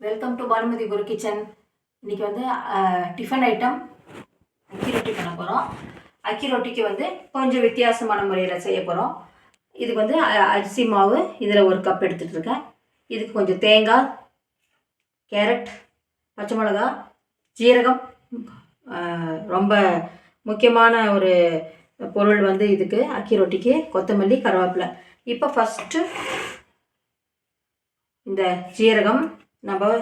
Welcome to Bhanumathi Guru kitchen இன்றைக்கி வந்து tiffin item அக்கி ரொட்டி பண்ண போகிறோம் அக்கி ரொட்டிக்கு வந்து கொஞ்சம் வித்தியாசமான முறையில் செய்ய போகிறோம் இதுக்கு வந்து அரிசி மாவு இதில் ஒரு கப் எடுத்துகிட்டு இருக்கேன். இதுக்கு கொஞ்சம் தேங்காய் கேரட் பச்சை மிளகா ஜீரகம் ரொம்ப முக்கியமான ஒரு பொருள் வந்து இதுக்கு அக்கி ரொட்டிக்கு கொத்தமல்லி கருவேப்பிலை. இப்போ ஃபஸ்ட்டு இந்த ஜீரகம் நம்ம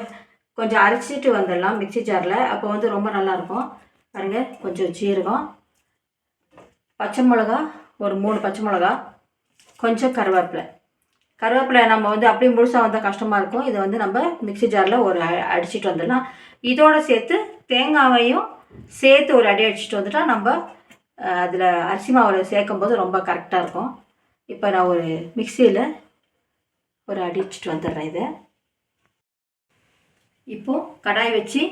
கொஞ்சம் அரைச்சிட்டு வந்துடலாம் மிக்ஸி ஜாரில். அப்போ வந்து ரொம்ப நல்லாயிருக்கும். பாருங்கள் கொஞ்சம் சீரகம் பச்சை மிளகா ஒரு மூணு பச்சை மிளகா. கொஞ்சம் கருவேப்பிலை. கருவேப்பிலை நம்ம வந்து அப்படியே முழுசாக வந்தால் கஷ்டமாக இருக்கும். இதை வந்து நம்ம மிக்ஸி ஜாரில் ஒரு அ- அடிச்சிட்டு வந்துடலாம். இதோடு சேர்த்து தேங்காவையும் சேர்த்து ஒரு அடி அடிச்சிட்டு வந்துட்டா நம்ம அதில் அரிசி மாவில் சேர்க்கும் போது ரொம்ப கரெக்டாக இருக்கும். இப்போ நான் ஒரு மிக்சியில் ஒரு அடிச்சுட்டு வந்துடுறேன் இதை. இப்போது கடாய் வச்சு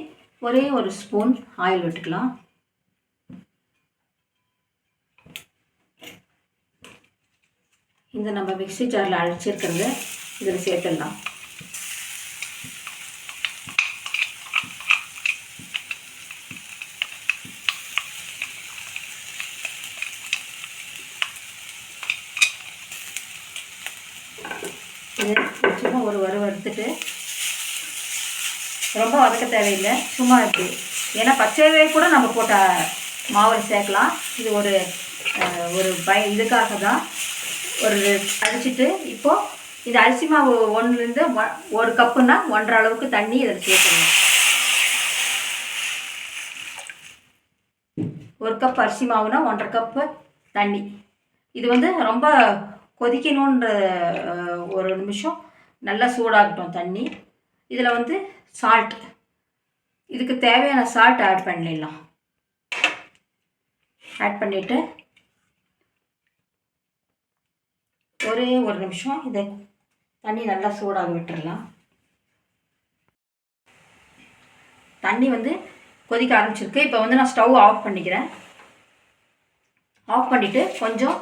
ஒரே ஒரு ஸ்பூன் ஆயில் விட்டுக்கலாம். இந்த நம்ம மிக்சி ஜாரில் அழைச்சிருக்கிறத இதில் சேர்த்துடலாம் இதை சும்மா ஒரு வறு வறுத்துட்டு ரொம்ப வதக்க தேவையில்லை. சும்மா இப்படி. ஏன்னா பச்சையவே கூட நம்ம போட்ட மாவில் சேர்க்கலாம். இது ஒரு ஒரு பய இதுக்காக தான். ஒரு அடிச்சிட்டு இப்போது இது அரிசி மாவு ஒன்றுலேருந்து ஒரு கப்புன்னா ஒன்றரை அளவுக்கு தண்ணி இதில் சேர்க்கணும் ஒரு கப் அரிசி மாவுனா ஒன்றரை கப்பு தண்ணி. இது வந்து ரொம்ப கொதிக்கணுன்ற ஒரு நிமிஷம். நல்லா சூடாகட்டும் தண்ணி. இதில் வந்து சால்ட் இதுக்கு தேவையான சால்ட் ஆட் பண்ணிடலாம். ஆட் பண்ணிவிட்டு ஒரே ஒரு நிமிஷம் இதை தண்ணி நல்லா சூடாக விட்டுடலாம் தண்ணி வந்து கொதிக்க ஆரம்பிச்சிருக்கு. இப்போ வந்து நான் ஸ்டவ் ஆஃப் பண்ணிக்கிறேன். ஆஃப் பண்ணிவிட்டு கொஞ்சம்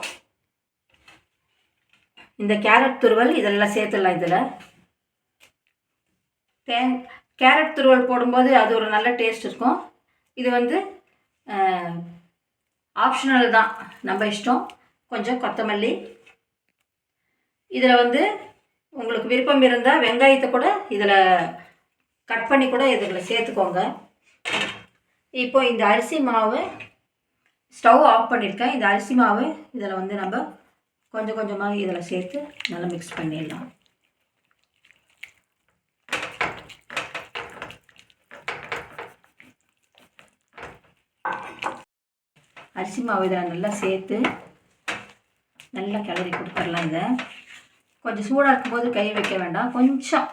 இந்த கேரட் துருவல் இதெல்லாம் சேர்த்துடலாம் இதில். தேங் கேரட் துருவல் போடும்போது அது ஒரு நல்ல டேஸ்ட் இருக்கும். இது வந்து ஆப்ஷனல் தான் நம்ம இஷ்டம். கொஞ்சம் கொத்தமல்லி. இதில் வந்து உங்களுக்கு விருப்பம் இருந்தால் வெங்காயத்தை கூட இதில் கட் பண்ணி கூட இதில் சேர்த்துக்கோங்க. இப்போ இந்த அரிசி மாவு ஸ்டவ் ஆஃப் பண்ணியிருக்கேன் இந்த அரிசி மாவு இதில் வந்து நம்ம கொஞ்சம் கொஞ்சமாக இதில் சேர்த்து நல்லா மிக்ஸ் பண்ணிடலாம். அரிசி மாவு இதில் நல்லா சேர்த்து நல்லா கிளறி கொடுத்துடலாம் இதை. கொஞ்சம் சூடாக இருக்கும்போது கை வைக்க வேண்டாம். கொஞ்சம்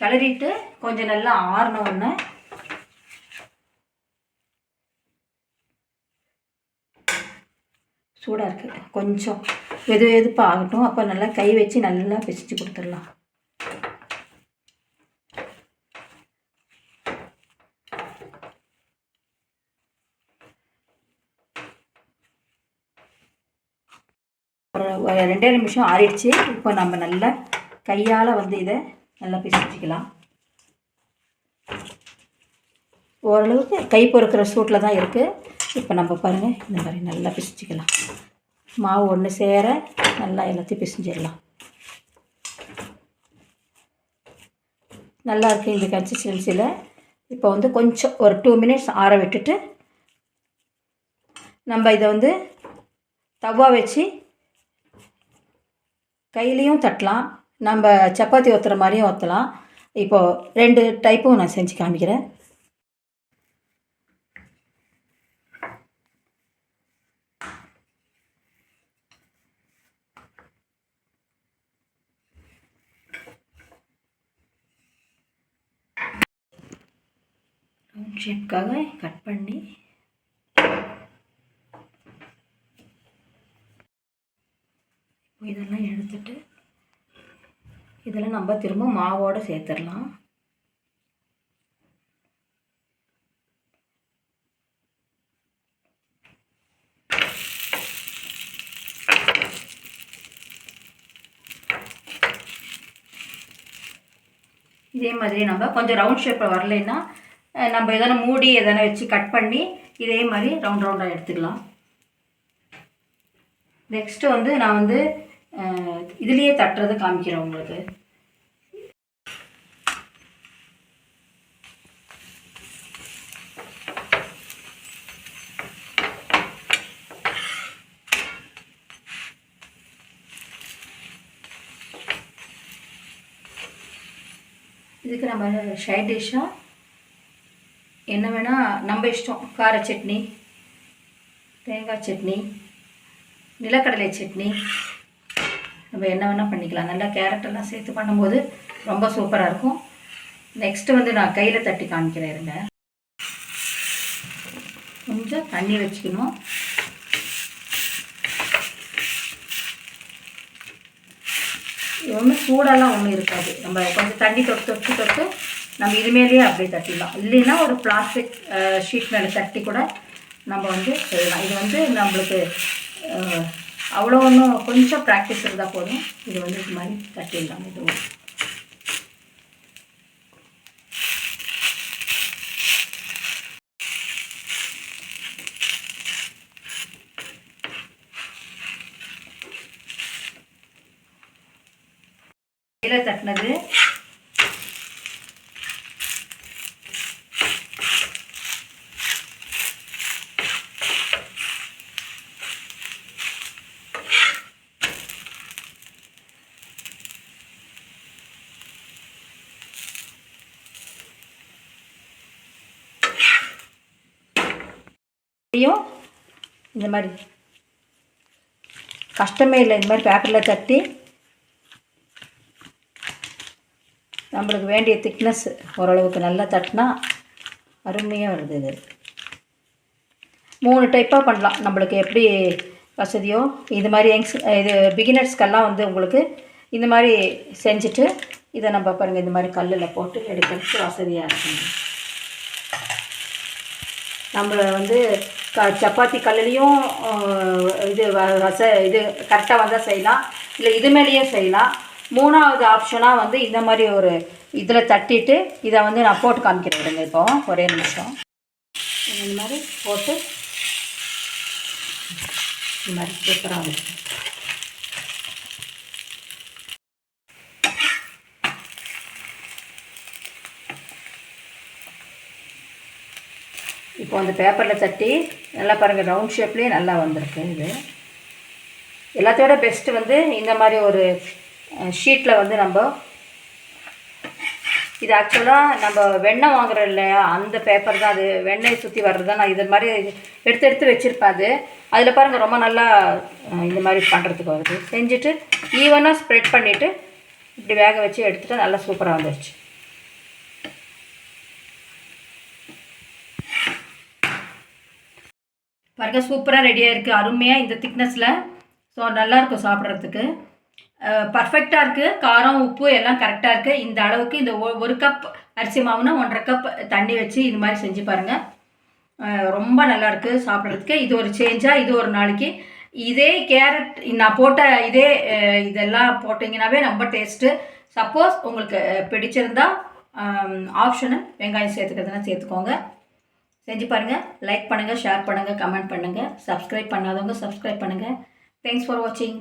கிளறிட்டு கொஞ்சம் நல்லா ஆறின சூடாக இருக்குது கொஞ்சம் வெது வெதுப்பாக ஆகட்டும். அப்போ நல்லா கை வச்சு நல்லா பிசிச்சு கொடுத்துடலாம். ரெண்டே நிமிஷம் ஆறிடுச்சு. இப்போ நம்ம நல்லா கையால் வந்து இதை நல்லா பிசிச்சுக்கலாம் ஓரளவுக்கு கை பொறுக்கிற சூட்டில் தான் இருக்குது இப்போ நம்ம பாருங்கள் இந்த மாதிரி நல்லா பிசிச்சுக்கலாம் மாவு ஒன்று சேர நல்லா எல்லாத்தையும் பிசிஞ்சிடலாம். நல்லா இருக்குது இந்த கன்சிஸ்டன்சியில் இப்போ வந்து கொஞ்சம் ஒரு டூ மினிட்ஸ் ஆற விட்டுட்டு நம்ம இதை வந்து தவா வச்சு கையிலையும் தட்டலாம். நம்ம சப்பாத்தி ஒத்துற மாதிரியும் ஒத்தலாம். இப்போது ரெண்டு டைப்பும் நான் செஞ்சு காமிக்கிறேன். ரவுண்ட் ஷேப்காக கட் பண்ணி இதெல்லாம் சேர்த்துட்டு இதில் நம்ம திரும்ப மாவோடு சேர்த்துடலாம். இதே மாதிரி நம்ம கொஞ்சம் ரவுண்ட் ஷேப்பில் வரலைன்னா நம்ம எதனா மூடி எதனா வச்சு கட் பண்ணி இதே மாதிரி ரவுண்ட் ரவுண்டாக எடுத்துக்கலாம். நெக்ஸ்ட்டு வந்து நான் வந்து இதுலேயே தட்டுறது காமிக்கிறேன் உங்களுக்கு. இதுக்கு நம்ம சைட் டிஷ்ஷாக என்ன வேணால் நம்ம இஷ்டம். கார சட்னி தேங்காய் சட்னி நிலக்கடலை சட்னி நம்ம என்ன வேணால் பண்ணிக்கலாம். நல்லா கேரட்டெல்லாம் சேர்த்து பண்ணும்போது ரொம்ப சூப்பராக இருக்கும். நெக்ஸ்ட்டு வந்து நான் கையில் தட்டி காமிக்கிறேன் இருங்க. கொஞ்சம் தண்ணி வச்சுக்கணும். இது ஒன்றும் சூடெல்லாம் ஒன்றும் இருக்காது. நம்ம கொஞ்சம் தண்ணி தொட்டு தொட்டு தொட்டு நம்ம இதுமேலேயே அப்படியே தட்டிடலாம். இல்லைன்னா ஒரு பிளாஸ்டிக் ஷீட் மேலே தட்டி கூட நம்ம வந்து செய்யலாம். இது வந்து நம்மளுக்கு அவ்வளோ ஒன்றும் கொஞ்சம் ப்ராக்டிஸ் இருந்தால் போதும். இது வந்து இது மாதிரி தட்டிடலாம் இதுவும் கையில் தட்டினது. இதையும் இந்த மாதிரி. கஷ்டமே இல்லை இந்த மாதிரி பேப்பரில் தட்டி நம்மளுக்கு வேண்டிய திக்னஸ் ஓரளவுக்கு நல்லா தட்டினா அருமையாக வருது இது. மூணு டைப்பாக பண்ணலாம். நம்மளுக்கு எப்படி வசதியோ இது மாதிரி யங்ஸ் இது பிகினர்ஸ்க்கெல்லாம் வந்து உங்களுக்கு இந்த மாதிரி செஞ்சுட்டு இதை நம்ம பாருங்கள் இந்த மாதிரி கல்லில் போட்டு எடுக்கிறதுக்கு வசதியாக இருக்குங்க. நம்மளை வந்து க சப்பாத்தி கல்லுலேயும் இது வ- வச இது கரெக்டாக வந்தால் செய்யலாம். இல்லை இது மேலேயும் செய்யலாம். மூணாவது ஆப்ஷனாக வந்து இந்த மாதிரி ஒரு இதில் தட்டிட்டு இதை வந்து நான் போட்டு காமிக்கிறேன் விடுங்க இப்போ. ஒரே நிமிஷம். இந்த மாதிரி போட்டு இந்த மாதிரி சூப்பராக இருக்கும் இப்போ அந்த பேப்பரில் தட்டி நல்லா பாருங்கள் ரவுண்ட் ஷேப்லேயே நல்லா வந்திருக்கு இது. எல்லாத்தோட பெஸ்ட்டு வந்து இந்த மாதிரி ஒரு ஷீட்டில் வந்து நம்ம இது ஆக்சுவலாக நம்ம வெண்ணெய் வாங்குறோம் இல்லையா? அந்த பேப்பர் தான் அது. வெண்ணெய் சுற்றி வர்றது தான். நான் இது மாதிரி எடுத்து எடுத்து வச்சுருப்பேன் அது. அதில் பாருங்கள் ரொம்ப நல்லா இந்த மாதிரி பண்ணுறதுக்கு வருது. செஞ்சுட்டு ஈவனாக ஸ்ப்ரெட் பண்ணிவிட்டு இப்படி வேக வச்சு எடுத்துகிட்டு நல்லா சூப்பராக வந்துடுச்சு பாருங்க சூப்பராக ரெடியாக இருக்குது அருமையாக இந்த திக்னஸில் ஸோ நல்லாயிருக்கும் சாப்பிட்றதுக்கு. பர்ஃபெக்டாக இருக்குது காரம் உப்பு எல்லாம் கரெக்டாக இருக்குது இந்த அளவுக்கு இந்த ஒ- ஒரு கப் அரிசி மாவுனா ஒன்றரை கப் தண்ணி வச்சு இது மாதிரி செஞ்சு பாருங்கள் ரொம்ப நல்லாயிருக்கு சாப்பிட்றதுக்கு. இது ஒரு சேஞ்சாக இது ஒரு நாளைக்கு. இதே கேரட் நான் போட்ட இதே இதெல்லாம் போட்டிங்கனாவே ரொம்ப டேஸ்ட்டு சப்போஸ் உங்களுக்கு பிடிச்சிருந்தா ஆப்ஷனு வெங்காயம் சேர்த்துக்கிறதுனா சேர்த்துக்கோங்க. செஞ்சு பாருங்கள் லைக் பண்ணுங்கள் ஷேர் பண்ணுங்கள் கமெண்ட் பண்ணுங்கள் சப்ஸ்கிரைப் பண்ணாதவங்க சப்ஸ்கிரைப் பண்ணுங்கள் தேங்க்ஸ் ஃபார் வாட்சிங்